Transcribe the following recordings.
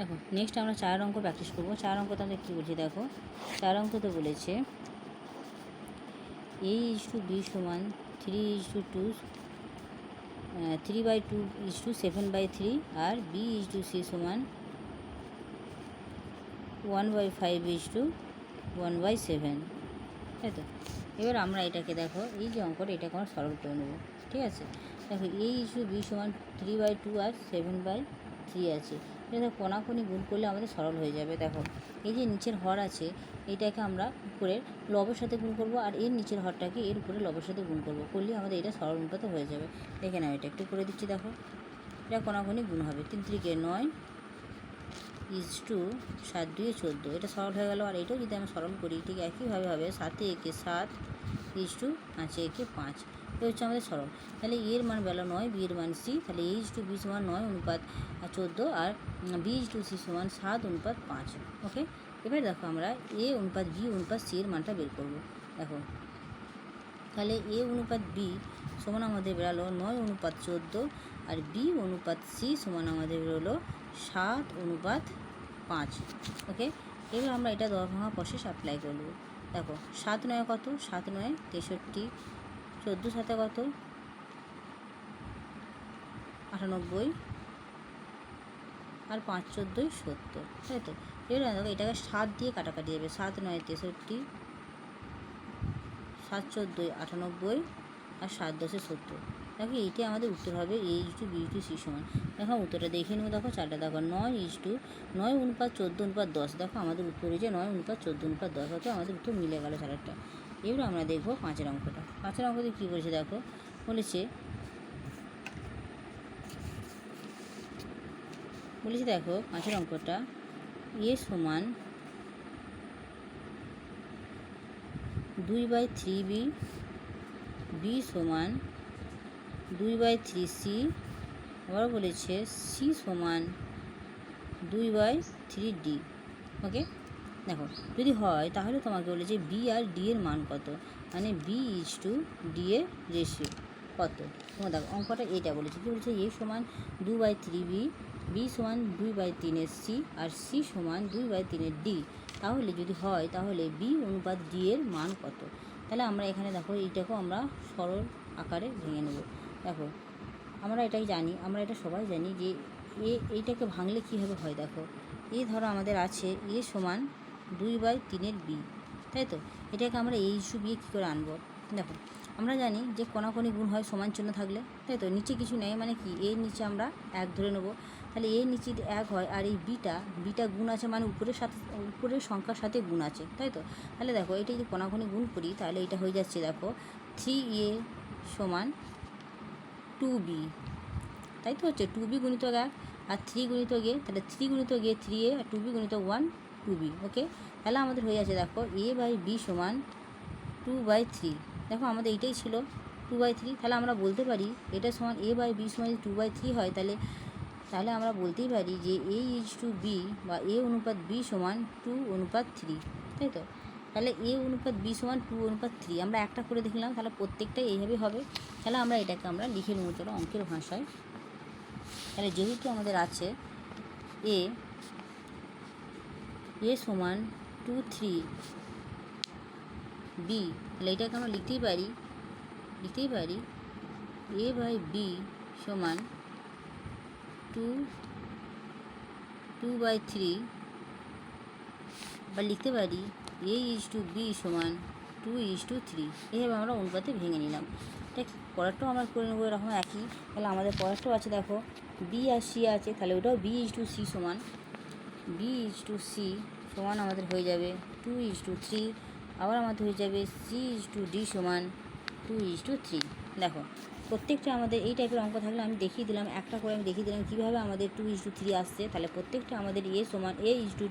দেখো নেক্সট আমরা চার অঙ্ক প্র্যাকটিস করব। চার অঙ্ক তাহলে কী বলছি দেখো? চার অঙ্কতে বলেছে এ ইজ টু বি সমান three is to two three by two is to seven by three R B is to C সমান one by five is to one by seven তাই তো? এবার আমরা এটাকে দেখো, এই যে অঙ্কটা, এটাকে আমরা সরল করে নেব। ঠিক আছে? দেখো এই ইস্যু বি সমান থ্রি বাই টু আর সেভেন বাই থ্রি আছে। এটা কোনাকুনি গুণ করলে আমাদের সরল হয়ে যাবে, দেখো। এই যে নিচের হর আছে, এটাকে আমরা উপরের লবের সাথে গুণ করব, আর এর নিচের হরটাকে এর উপরে লবের সাথে গুণ করব। করলে আমাদের এটা সরল অনুপাতে হয়ে যাবে। দেখে নাও এটা, একটু করে দিচ্ছি, দেখো। এটা কোনাকুনি গুণ হবে। তিন ত্রিকে নয় ইজ টু সাত দুয়ে চোদ্দ। এটা সরল হয়ে গেল, আর এটাও যদি আমি সরল করি, ঠিক একইভাবে হবে, সাতে একে সাত ইজ টু পাঁচে একে পাঁচ। এ হচ্ছে আমাদের সরল। তাহলে এর মান বেলা নয়, বি এর মান সি, তাহলে এইচ টু বি সমান নয় অনুপাত চোদ্দ, আর বি টু সি সমান সাত অনুপাত পাঁচ ওকে এবার দেখো আমরা এ অনুপাত বি অনুপাত সি এর মানটা বের করব। দেখো, তাহলে এ অনুপাত বি সমান আমাদের বেরালো নয় অনুপাত চোদ্দ, আর বি অনুপাত সি সমান আমাদের বেরোলো সাত অনুপাত পাঁচ ওকে এবার আমরা এটা দশ ভাঙা প্রসেস অ্যাপ্লাই করব। দেখো, সাত নয় কত? সাত নয় তেষট্টি চোদ্দ সাথে কত? আটানব্বই। আর পাঁচ চোদ্দোই সত্তর। তাই তো? এবার দেখো, এটাকে সাত দিয়ে কাটাকাটি যাবে। সাত নয়, তেষট্টি। সাত চোদ্দোই, আটানব্বই। আর সাত দশে সত্তর। দেখো, এইটাই আমাদের উত্তর হবে। A is to B to C সমান। দেখো, উত্তরটা দেখে নেব। দেখো, চারটা দেখো, নয় ইজ টু, নয় অনুপাত চোদ্দ অনুপাত দশ। দেখো, আমাদের উত্তর হয়েছে নয় অনুপাত চোদ্দ অনুপাত দশ। অর্থাৎ আমাদের উত্তর মিলে গেল চারটা। এবার আমরা দেখব পাঁচের অঙ্কটা। পাঁচের অঙ্কতে কী বলেছে দেখো? বলেছে বলেছে দেখো পাঁচের অঙ্কটা এ সমান দুই বাই থ্রি বি বি সমান দুই বাই থ্রি সি, আবার বলেছে সি সমান দুই বাই থ্রি ডি। ওকে? দেখো, যদি হয়, তাহলে তোমাকে বলেছে বি আর ডি এর মান কত? মানে বি ইজ টু ডি এর রেশিও কত? তোমার দেখো, অঙ্কটা এটা বলেছে। কি বলেছে? এ সমান দু বাই থ্রি বি বি সমান দুই বাই তিনের সি আর সি সমান দুই বাই তিনের ডি তাহলে যদি হয়, তাহলে বি অনুপাত ডি এর মান কত? তাহলে আমরা এখানে দেখো, এইটাকেও আমরা সরল আকারে ভেঙে নেব। দেখো, আমরা এটাই জানি, আমরা এটা সবাই জানি যে এ, এইটাকে ভাঙলে কীভাবে হয়? দেখো, এ ধরো আমাদের আছে, এ সমান দুই বাই তিনের বি, তাই তো? এটাকে আমরা এই ইস্যু বিয়ে কী করে আনব? দেখো, আমরা জানি যে কোনাকোনি গুণ হয় সমান চিহ্ন থাকলে, তাই তো? নিচে কিছু নেই মানে কি? এর নিচে আমরা এক ধরে নেব। তাহলে এর নিচে এক হয় আর এই বিটা বিটা গুণ আছে মানে উপরের সাথে, উপরের সংখ্যার সাথে গুণ আছে, তাই তো? তাহলে দেখো, এটা যদি কোনাকোনি গুণ করি, তাহলে এটা হয়ে যাচ্ছে দেখো, থ্রি এ সমান টু বি, তাই তো হচ্ছে? টু বি গুণিত এক আর থ্রি গুণিত গে তাহলে থ্রি গুণিত গে থ্রি এ আর টু বি গুণিত ওয়ান টু বি ওকে তাহলে আমাদের হয়ে যাচ্ছে দেখো এ বাই বি সমান টু বাই থ্রি দেখো আমাদের এইটাই ছিল টু বাই থ্রি তাহলে আমরা বলতে পারি এটা সমান এ বাই বি সমান টু বাই থ্রি হয়, তাহলে তাহলে আমরা বলতেই পারি যে এ ইজ টু বি বা এ অনুপাত বি সমান টু অনুপাত থ্রি তাই তো? তাহলে এ অনুপাত বি সমান টু অনুপাত থ্রি আমরা একটা করে দেখলাম, তাহলে প্রত্যেকটাই এইভাবে হবে। তাহলে আমরা এটাকে আমরা লিখে নেব চলো অঙ্কের ভাষায়। তাহলে যেহেতু আমাদের আছে এ এ সমান টু থ্রি বি, তাহলে এটাকে আমরা লিখতেই পারি লিখতেই পারি এ বাই বি সমান টু টু বাই থ্রি, বা লিখতে পারি এ ইজ টু বি সমান টু ইজ টু থ্রি। এইভাবে আমরা অনুপাতে ভেঙে নিলাম। ঠিক পরেরটাও আমরা করে নেব এরকম একই। তাহলে আমাদের পরেরটাও আছে, দেখো, বি আর সি আছে, তাহলে ওটাও বি ইজ টু সি সমান বি ইজ টু সি সমান আমাদের হয়ে যাবে টু ইজ টু থ্রি আবার আমাদের হয়ে যাবে সি ইজ টু ডি সমান টু ইজ টু থ্রি দেখো প্রত্যেকটা আমাদের এই টাইপের অঙ্ক থাকলে আমি দেখিয়ে দিলাম, একটা করে আমি দেখিয়ে দিলাম কীভাবে আমাদের টু ইজ টু থ্রি আসছে। তাহলে প্রত্যেকটা আমাদের এ সমান এ ইজ টু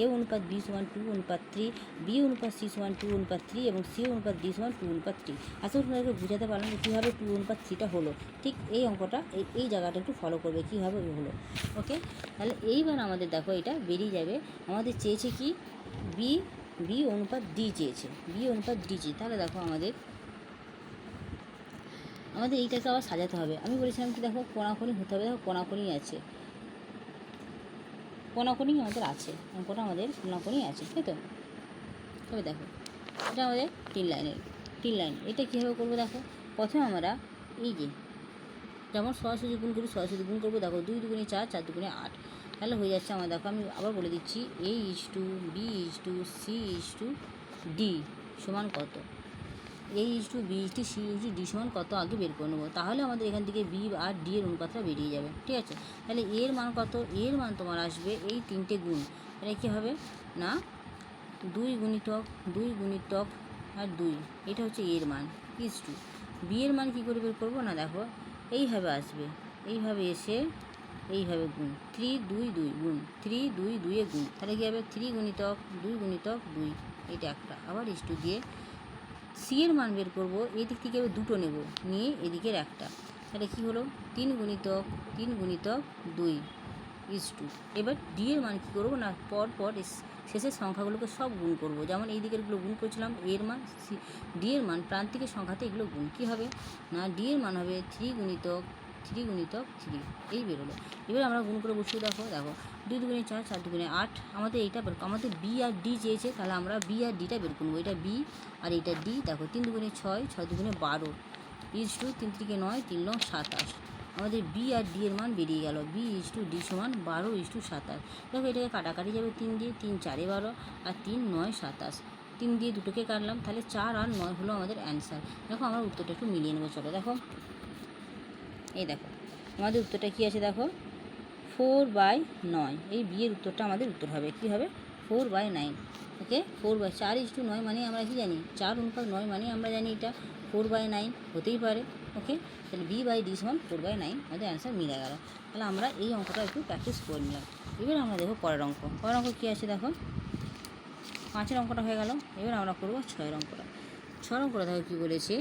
এ অনুপাত বি সমান টু অনুপাত থ্রি বি অনুপাত সি সমান টু অনুপাত থ্রি এবং সি অনুপাত ডি সমান টু অনুপাত থ্রি আসলে তোমাদেরকে বোঝাতে পারলাম যে কীভাবে টু অনুপাত থ্রিটা হলো। ঠিক এই অঙ্কটা এই এই জায়গাটা একটু ফলো করবে কীভাবে হলো। ওকে তাহলে এইবার আমাদের দেখো এটা বেরিয়ে যাবে। আমাদের চেয়েছে কি? বি বি অনুপাত ডি চেয়েছে। বি অনুপাত ডি চেয়ে তাহলে দেখো আমাদের আমাদের এইটাকে আবার সাজাতে হবে। আমি বলেছিলাম কি, দেখো কোনাকুনি হতে হবে, দেখো কোনাকুনি আছে। কোনাকুনি আমাদের আছে অঙ্কটা আমাদের, কোনাকুনি আছে, তাই তো? তবে দেখো, এটা আমাদের তিন লাইনের, তিন লাইন। এটা কীভাবে করব দেখো? প্রথমে আমরা এই যে, যেমন সরাসরি গুণ করি সরাসরি গুণ করব, দেখো দুই দুগুণে চার চার দুগুণে আট। তাহলে হয়ে যাচ্ছে আমার, দেখো আমি আবার বলে দিচ্ছি A is to B is to C is to D সমান কত? A is to B is to, C is to, D সমান কত আগে বের করে নেব? তাহলে আমাদের এখান থেকে বি আর ডি এর অনুপাতটা বেরিয়ে যাবে, ঠিক আছে? তাহলে এর মান কত? এর মান তোমার আসবে এই তিনটে গুণ। তাহলে কী হবে? না, দুই গুণিতক দুই গুণিতক আর দুই, এটা হচ্ছে এর মান, ইস টু। বি এর মান কী করে বের করব? না, দেখো, এইভাবে আসবে, এইভাবে এসে এইভাবে গুণ, থ্রি দুই দুই গুণ, থ্রি দুই দুইয়ে গুণ, তাহলে কী হবে? থ্রি গুণিতক, দুই গুণিতক দুই, এটা একটা। আবার ইস টু দিয়ে সি এর মান বের করব এদিক দিক থেকে আমি দুটো নেব, নিয়ে এদিকের একটা। তাহলে কি হলো? তিন গুণিতক তিন গুণিতক দুই ইস টু এবার ডি এর মান কী করব না পর পর শেষের সংখ্যাগুলোকে সব গুণ করব। যেমন এই দিকেরগুলো গুণ করছিলাম, এর মান ডি এর মান প্রান্তিকের সংখ্যাতে এগুলো গুণ। কী হবে? না ডি এর মান হবে থ্রি গুণিতক থ্রি গুণিতক থ্রি, এই বেরোলো। এবার আমরা গুণ করে বসিয়ে দেখো দেখো, দুই দুগুণে চার চার দুগুণে আট, আমাদের এইটা বের আমাদের বি আর ডি চেয়েছে, তাহলে আমরা বি আর ডিটা বের করব। এটা বি আর এটা ডি, দেখো, তিন দুগুণে ছয় ছয় দুগুণে বারো, ইজ টু তিন থেকে নয়, তিন নয় সাতাশ। আমাদের বি আর ডি এর মান বেরিয়ে গেল, বি ইজ টু ডি সমান বারো ইজ টু সাতাশ। দেখো, এটাকে কাটাকাটি যাবে তিন দিয়ে, তিন চারে বারো আর তিন নয় সাতাশ। তিন দিয়ে দুটোকে কাটলাম, তাহলে চার আর নয় হলো আমাদের অ্যান্সার। দেখো, আমরা উত্তরটা একটু মিলিয়ে নেব, চলো, দেখো। এই দেখো আমাদের উত্তরটা কী আছে দেখো? ফোর বাই নয় এই বিয়ের উত্তরটা আমাদের উত্তর হবে। কী হবে? Four by nine okay four by চার ইস টু নয় মানে আমরা কি জানি? চার অনুপাত নয় মানে আমরা জানি এটা ফোর বাই নাইন হতেই পারে। ওকে তাহলে বি বাই ডি সমান ফোর বাই নাইন আমাদের অ্যান্সার মিলে গেল। তাহলে আমরা এই অঙ্কটা একটু প্র্যাকটিস করে নিলাম। এবার আমরা দেখো পরের অঙ্ক পরের অঙ্ক কী আছে দেখো? পাঁচের অঙ্কটা হয়ে গেল। এবার আমরা করব ছয়ের অঙ্কটা ছয়ের অঙ্কটা দেখো কী বলেছে?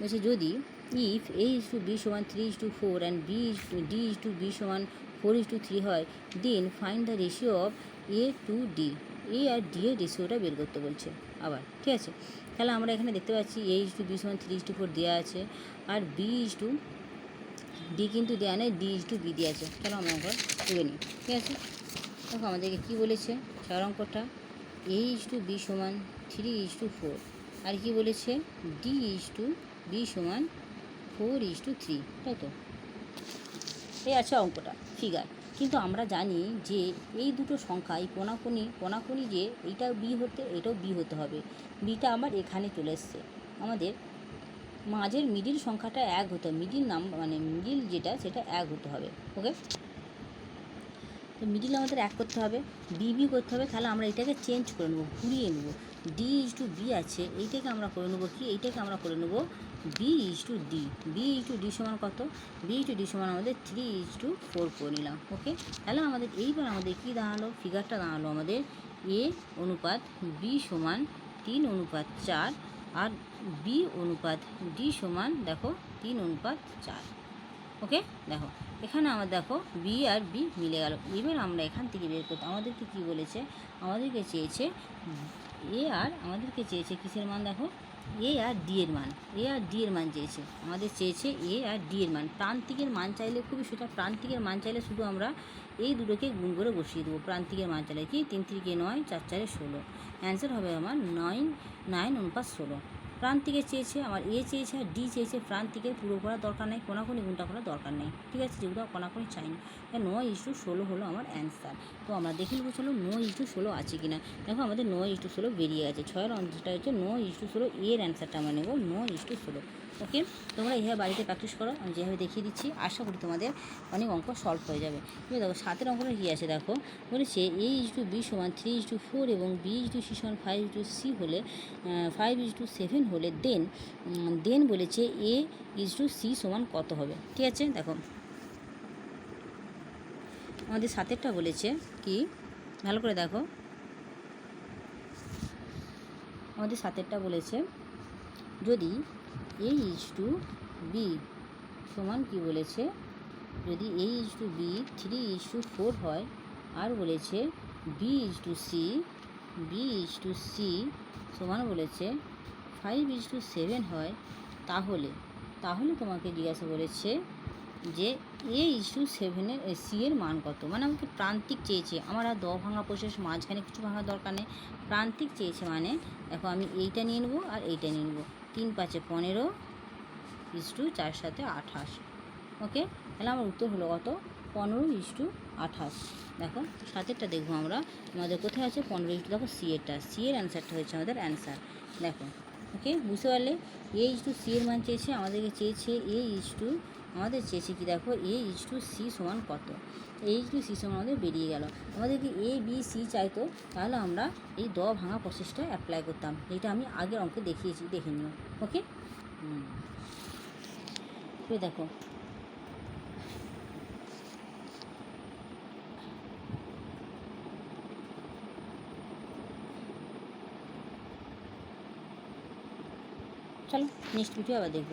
বলছে যদি if A is to B সমান three is to four and B is to D is to B সমান ফোর ইস টু থ্রি হয় then find the ratio of A to D A R D এর রেশিওটা বের করতে বলছে আবার ঠিক আছে তাহলে আমরা এখানে দেখতে পাচ্ছি এ ইস টু বি সমান থ্রি ইস টু ফোর দেওয়া আছে আর বি ইস টু ডি কিন্তু দেওয়া নেই ডি ইস টু বি দেওয়া আছে তাহলে আমরা অঙ্ক করে নিই ঠিক আছে দেখো আমাদেরকে কী বলেছে চার অঙ্কটা এ ইস টু বি সমান থ্রি ইস টু ফোর আর কি বলেছে ডি ইস টু বি সমান ফোর ইস টু থ্রি তাই তো? এই আছে অঙ্কটা ফিগার কিন্তু আমরা জানি যে এই দুটো সংখ্যা এই কোনাকুনি কোনাকুনি যে এইটাও বি হতে, এটাও বি হতে হবে। বিটা আমার এখানে চলে এসছে। আমাদের মাঝের মিডিল সংখ্যাটা এক হতে হবে। মিডিল নাম মানে মিডিল যেটা, সেটা এক হতে হবে ওকে তো মিডিল আমাদের এক করতে হবে বি বি করতে হবে, তাহলে আমরা এটাকে চেঞ্জ করে নেব, ঘুরিয়ে নেব। ডি ইজ টু বি আছে, এইটাকে আমরা করে নেব কি? এইটাকে আমরা করে নেব B is to D B is to D সমান কত? বি টু ডি সমান আমাদের থ্রি ইজ টু ফোর করে নিলাম ওকে তাহলে আমাদের, এইবার আমাদের কী দাঁড়াল? ফিগারটা দাঁড়াল আমাদের এ অনুপাত বি সমান তিন অনুপাত চার, আর বি অনুপাত ডি সমান, দেখো, তিন অনুপাত চার। ওকে? দেখো, এখানে আমার দেখো বি আর বি মিলে গেল। এবার আমরা এখান থেকে বের করতে আমাদেরকে কি বলেছে? আমাদেরকে চেয়েছে এ আর আমাদেরকে চেয়েছে কিসের মান দেখো? এ আর ডি এর মান। এ আর ডি এর মান চেয়েছে। আমাদের চেয়েছে এ আর ডি এর মান। প্রান্তিকের মান চাইলে খুবই সোজা প্রান্তিকের মান চাইলে শুধু আমরা এই দুটোকে গুণ করে বসিয়ে দেবো। প্রান্তিকের মান চাইলে কি? তিন তিরিকে নয়, চার চারে ষোলো। অ্যান্সার হবে আমার নয় নাইন অনুপাত ষোলো। প্রান্তিকে চেয়েছে, আমার এ চেয়েছে আর ডি চেয়েছে, প্রান্তিকের পুরো করার দরকার নেই, কোনাকুনি গুণটা করার দরকার নেই। ঠিক আছে, যেগুলো কোনাকুনি চাই না নয় ইস্যু ষোলো হলো আমার অ্যান্সার তো আমরা দেখে নেব চলো নয় ইস্যু ষোলো আছে কি না দেখো আমাদের নয় ইস্যু ষোলো বেরিয়ে গেছে। ছয়ের অ্যান্সারটা হচ্ছে নয় ইস্যু ষোলো, এর অ্যান্সারটা আমরা নেব নয় ইস্যু ষোলো। ওকে? তোমরা এইভাবে বাড়িতে প্র্যাকটিস করো, আমি যেভাবে দেখিয়ে দিচ্ছি, আশা করি তোমাদের অনেক অঙ্ক সলভ হয়ে যাবে। এবার দেখো, সাতের অঙ্কটা কী আছে দেখো? বলেছে এ ইজ টু বি সমান থ্রি ইজ টু ফোর এবং বি ইজ টু সি সমান ফাইভ ইজ টু সি হলে ফাইভ ইজ টু সেভেন হলে দেন দেন বলেছে এ ইজ টু সি সমান কত হবে? ঠিক আছে? দেখো। আমাদের সাতেরটা বলেছে কি? ভালো করে দেখো। আমাদের সাতেরটা বলেছে, যদি এ ইজ টু বি সমান কি বলেছে? যদি A is to B three is to four হয়, আর বলেছে B is to C B is to C সমান বলেছে ফাইভ ইজ টু সেভেন হয়, তাহলে তাহলে তোমাকে জিজ্ঞাসা করেছে যে এ ইস্যু সেভেনের সি এর মান কত? মানে আমাকে প্রান্তিক চেয়েছে, আমার আর দ ভাঙা প্রসেস, মাঝখানে কিছু ভাঙার দরকার নেই, প্রান্তিক চেয়েছে মানে দেখো আমি এইটা নিয়ে নেব আর এইটা নিয়ে নেব। তিন পাঁচে পনেরো ইস্টু চার সাথে আঠাশ। ওকে? তাহলে আমার উত্তর হলো কত? পনেরো ইস্টু আঠাশ। দেখো, সাতেরটা দেখব আমরা। আমাদের কোথায় আছে? পনেরো ইস্টু দেখো সি এরটা। সি এর অ্যান্সারটা হচ্ছে আমাদের অ্যান্সার দেখো, ওকে? বুঝতে পারলে? এ ইস টু সি এর মান চেয়েছে, আমাদেরকে চেয়েছে এ ইস টু আমাদের চেয়েছে কি দেখো? এ ইস টু সি সমান কত? এ ইস টু সি সমান আমাদের বেরিয়ে গেল। আমাদেরকে এ বি সি চাইতো, তাহলে আমরা এই দ ভাঙা প্রসেসটা অ্যাপ্লাই করতাম। এটা আমি আগের অঙ্কে দেখিয়েছি, দেখে নিও। ওকে দেখো। চলো নেক্সট ভিডিও আবার দেখব।